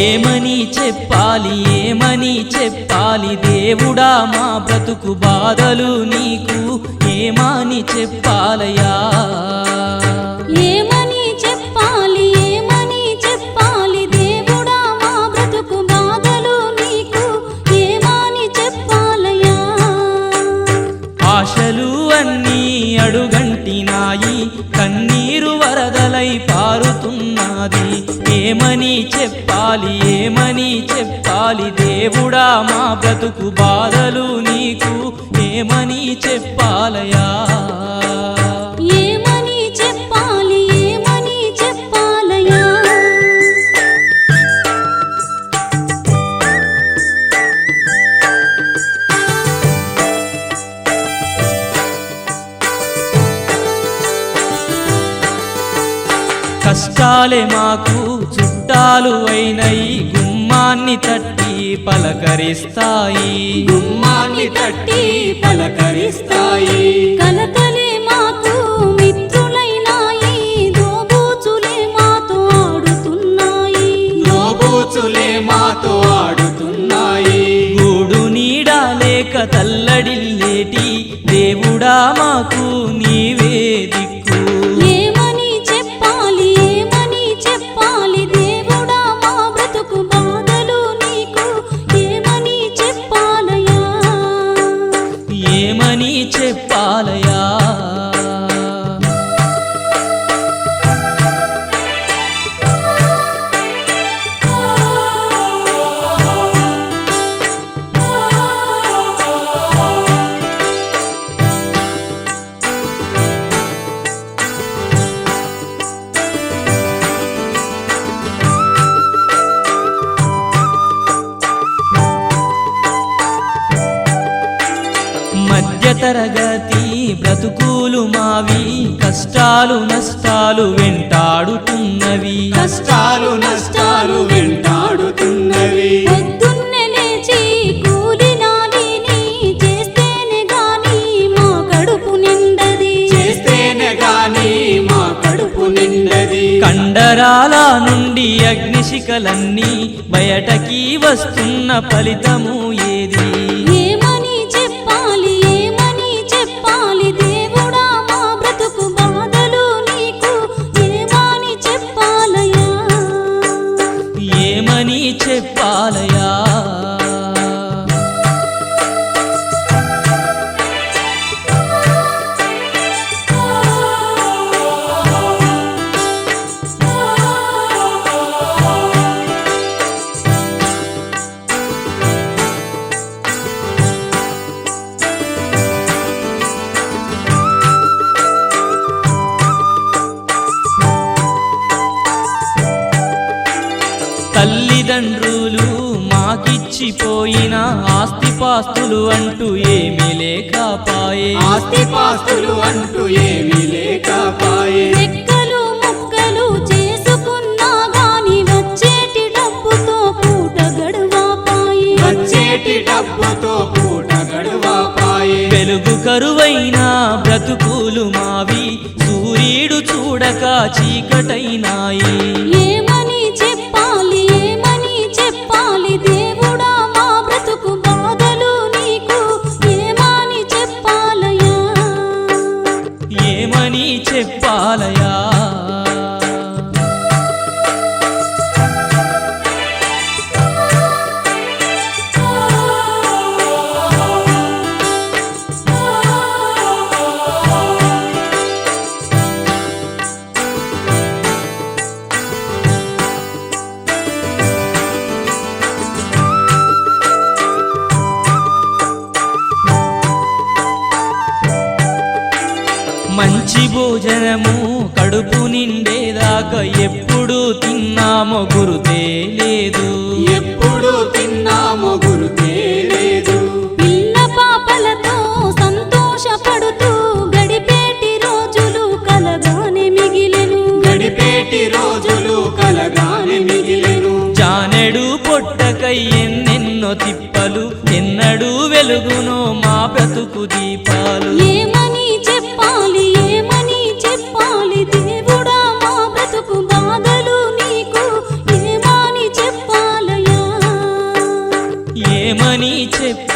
ఏమని చెప్పాలి ఏమని చెప్పాలి? దేవుడా మా బ్రతుకు బాధలు నీకు ఏమని చెప్పాలయా ఏమని కన్నీరు పారుతున్నది. ఏమని చెప్పాలి ఏమని చెప్పాలి? దేవుడా మా బ్రతుకు బాధలు నీకు. ఏమని చెప్పాలయా కష్టాలే మాకు చుట్టాలు అయినయి గుమ్మాన్ని తట్టి పలకరిస్తాయి. గుమ్మాన్ని తట్టి పలకరిస్తాయి. చెప్పాలయా మధ్యతరగతి బ్రతుకులు మావి కష్టాలు నష్టాలు వెంటాడుతున్నవి. కష్టాలు నష్టాలు వెంటాడుతున్నవి. పొద్దున్నే లేచి కూలి నాలిని చేస్తేనే గాని మా కడుపు నిండది. చేస్తేనే గాని మా కడుపు నిండది. కండరాల నుండి అగ్నిశిఖలన్నీ బయటకి వస్తున్న ఫలితము ఏది? ఆస్తిపాస్తులు అంటూ ఏమీ లేకపాయే. ఆస్తిపాస్తులు అంటూ ఏమీ లేకపాయే. రెక్కలు ముక్కలు చేసుకున్నా గాని వచ్చేటి డబ్బుతో పూట గడువాపాయి. వచ్చేటి డబ్బుతో పూట గడువాపాయే. వెలుగు కరువైన బ్రతుకులు మావి. సూర్యుడు చూడక చీకటైనాయి. ఏమని మంచి భోజనము కడుపు నిండేదాకా ఎప్పుడు తిన్నామో గురుతే లేదు ఎప్పుడు తిన్నామో గురుతే లేదు పిల్ల పాపలతో సంతోషపడుతూ గడిపేటి రోజులు కలగానే మిగిలెను. గడిపేటి రోజులు కలగానే మిగిలెను. జానెడు పొట్టకై ఎన్నెన్నో తిప్పలు ఎన్నడూ వెలుగునో మా బ్రతుకు దీపాలు. tip.